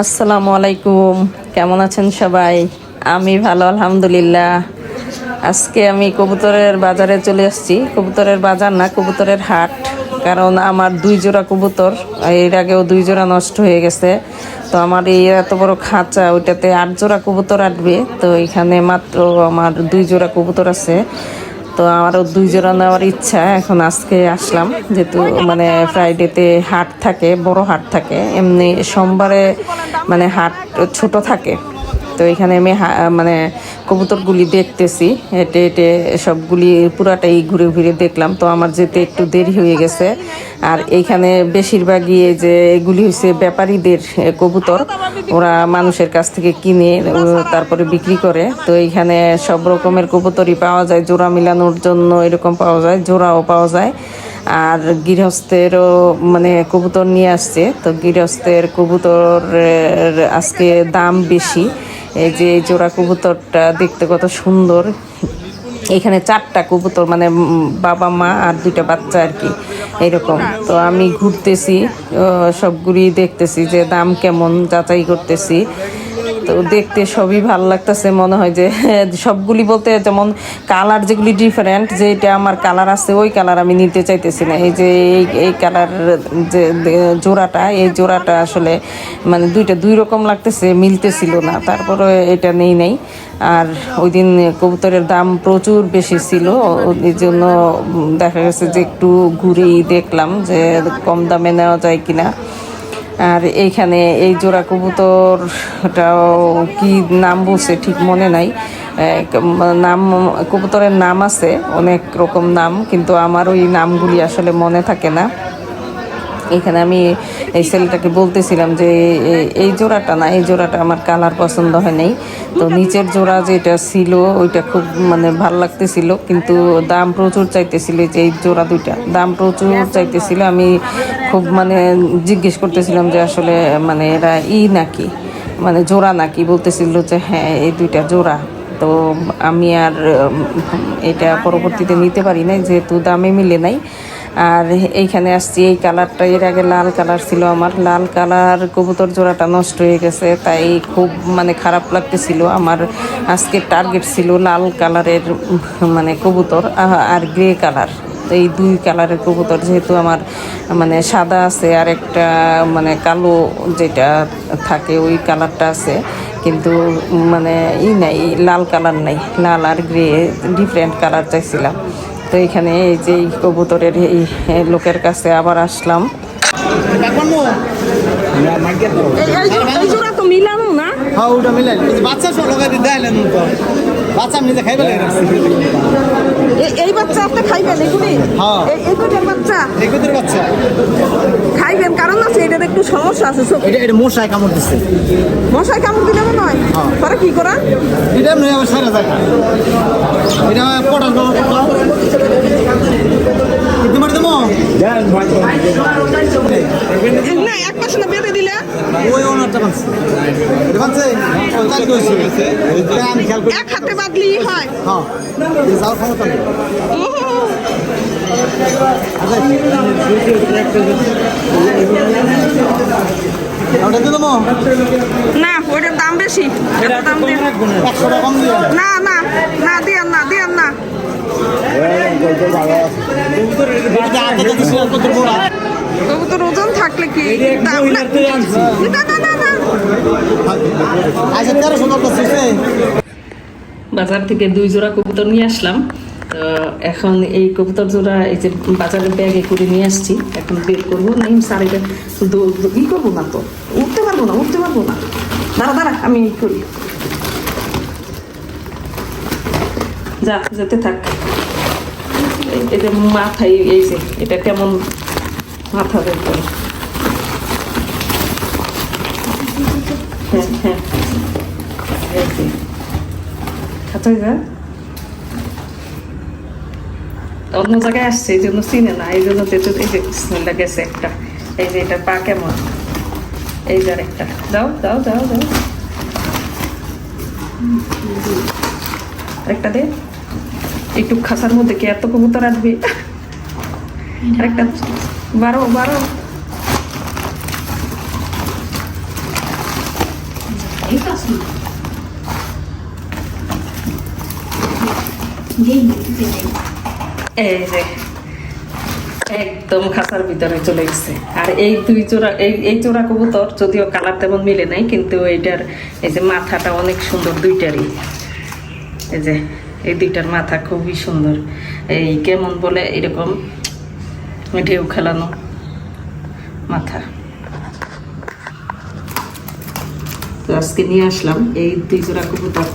আসসালামু আলাইকুম। কেমন আছেন সবাই? আমি ভালো, আলহামদুলিল্লাহ। আজকে আমি কবুতরের বাজারে চলে আসছি। কবুতরের বাজার না, কবুতরের হাট। কারণ আমার দুই জোড়া কবুতর, এর আগেও দুই জোড়া নষ্ট হয়ে গেছে। তো আমার এই এত বড় খাঁচা, ওইটাতে আট জোড়া কবুতর আটবে। তো এখানে মাত্র আমার দুই জোড়া কবুতর আছে। তো আমারও দুইজনা নেওয়ার ইচ্ছা, এখন আজকে আসলাম। যেহেতু মানে ফ্রাইডেতে হাট থাকে, বড় হাট থাকে, এমনি সোমবারে মানে হাট ছোট থাকে। তো এখানে আমি মানে কবুতরগুলি দেখতেছি। হেঁটে হেঁটে সবগুলি পুরাটাই ঘুরে ঘুরে দেখলাম। তো আমার যেতে একটু দেরি হয়ে গেছে। আর এইখানে বেশিরভাগই যে এগুলি হচ্ছে ব্যাপারীদের কবুতর। ওরা মানুষের কাছ থেকে কিনে তারপরে বিক্রি করে। তো এইখানে সব রকমের কবুতরই পাওয়া যায়। জোড়া মিলানোর জন্য এরকম পাওয়া যায়, জোড়াও পাওয়া যায়। আর গৃহস্থেরও মানে কবুতর নিয়ে আসছে। তো গৃহস্থের কবুতরের আজকে দাম বেশি। এই যে এই জোড়া কবুতরটা দেখতে কত সুন্দর। এখানে চারটা কবুতর মানে বাবা, মা আর দুইটা বাচ্চা আর কি, এরকম। তো আমি ঘুরতেছি সবগুলি দেখতেছি যে দাম কেমন, যাচাই করতেছি। তো দেখতে সবই ভালো লাগতেছে, মনে হয় যে, সবগুলি বলতে যেমন কালার যেগুলি ডিফারেন্ট যে এটা আমার কালার আছে, ওই কালার আমি নিতে চাইতেছি না। এই যে এই এই কালার যে জোড়াটা, এই জোড়াটা আসলে মানে দুইটা দুই রকম লাগতেছে, মিলতেছিল না। তারপরে এটা নেই নেই। আর ওই দিন কবুতরের দাম প্রচুর বেশি ছিল ও- এই জন্য দেখা গেছে যে একটু ঘুরেই দেখলাম যে কম দামে নেওয়া যায় কিনা। আর এইখানে এই জোড়া কবুতরটাও কি নাম বলছে ঠিক মনে নাই। নাম, কবুতরের নাম আছে, অনেক রকম নাম, কিন্তু আমার ওই নামগুলি আসলে মনে থাকে না। এখানে আমি এই ছেলেটাকে বলতেছিলাম যে এই জোড়াটা না, এই জোড়াটা আমার কালার পছন্দ হয় নাই। তো নিচের জোড়া যেটা ছিল, ওইটা খুব মানে ভালো লাগতেছিল, কিন্তু দাম প্রচুর চাইতেছিল যে এই জোড়া দুইটা। দাম প্রচুর চাইতেছিল, আমি খুব মানে জিজ্ঞেস করতেছিলাম যে, আসলে মানে এরা ই নাকি? মানে জোড়া নাকি? বলতেছিল যে হ্যাঁ এই দুইটা জোড়া। তো আমি আর এটা পরবর্তীতে নিতে পারি নাই, যেহেতু দামে মিলে নাই। আর এইখানে আসছি, এই কালারটা এর আগে লাল কালার ছিল আমার। লাল কালার কবুতর জোড়াটা নষ্ট হয়ে গেছে, তাই খুব মানে খারাপ লাগতেছিল। আমার আজকে টার্গেট ছিল লাল কালারের মানে কবুতর আর গ্রে কালার। এই দুই কালারের কবুতর যেহেতু আমার মানে সাদা আছে আর একটা মানে কালো যেটা থাকে ওই কালারটা আছে। কিন্তু মানে ই নাই, লাল কালার নাই, লাল আর গ্রে ডিফারেন্ট কালার চাইছিলাম। তো এখানে এই যে কবুতরের এই লোকের কাছে আবার আসলাম। মিলানো না বাচ্চা নিজে খাইবে এই বাচ্চা আপনি খাইবেন এগুলি। এই দুটার বাচ্চা? এগুদের বাচ্চা। খাইবেন কারণ আছে এটার একটু সমস্যা আছে এটা এটা মশায় কামড় দিচ্ছে মশাই কামড় দিলে মনে হয়? হ্যাঁ। পরে কি করা? এটা আবার সারা এটা না এক পাশে না বেঁধে দিলে? ওই ওনারটা বানছে এটা বানছে কাজ আমি খেয়াল করি। এক হাতে বাঁধলি হয়। হ্যাঁ যাওয়ার ক্ষমতা নেই। আচ্ছা দিয়ে না ওইটার দাম বেশি। দিয়ে দিয়ে না না না দিয়ান না। কবুতর ওজন থাকলে কি আচ্ছা বাজার থেকে দুই জোড়া কবুতর নিয়ে আসলাম। তো এখন এই কবুতর জোড়া এই যে বাজারে ব্যাগে করে নিয়ে আসছি। এখন বের করব। নেই সারিটা ই করব না তো? উঠতে পারব না উঠতে পারব না। দাঁড়া দাঁড়া আমি করি। যা যেতে থাক। এটা মাথায় এই যে এটা কেমন মাথা বের হ্যাঁ হ্যাঁ। যা। অন্য জায়গায় আসছে, এই জন্য চিনে না, এই জন্য এই যে স্মেলটা গেছে একটা। এই যে এটা পা কেমন? এই যার একটা যাও যাও যাও যাও একটা দে। একটু খাসার মধ্যে কি এত কবুতর আসবে? আরেকটা বারো বারো। এই যে, একদম খাঁচার ভিতরে চলে গেছে। আর এই দুই চোরা, এই এই চোরা কবুতর যদিও কালার তেমন মিলে নাই, কিন্তু এইটার এই যে মাথাটা অনেক সুন্দর দুইটারই। এই যে এই দুইটার মাথা খুবই সুন্দর। এই কেমন বলে এরকম? ঢেউ খেলানো মাথা। তো আজকে নিয়ে আসলাম এই দুই জোড়া কবুতর।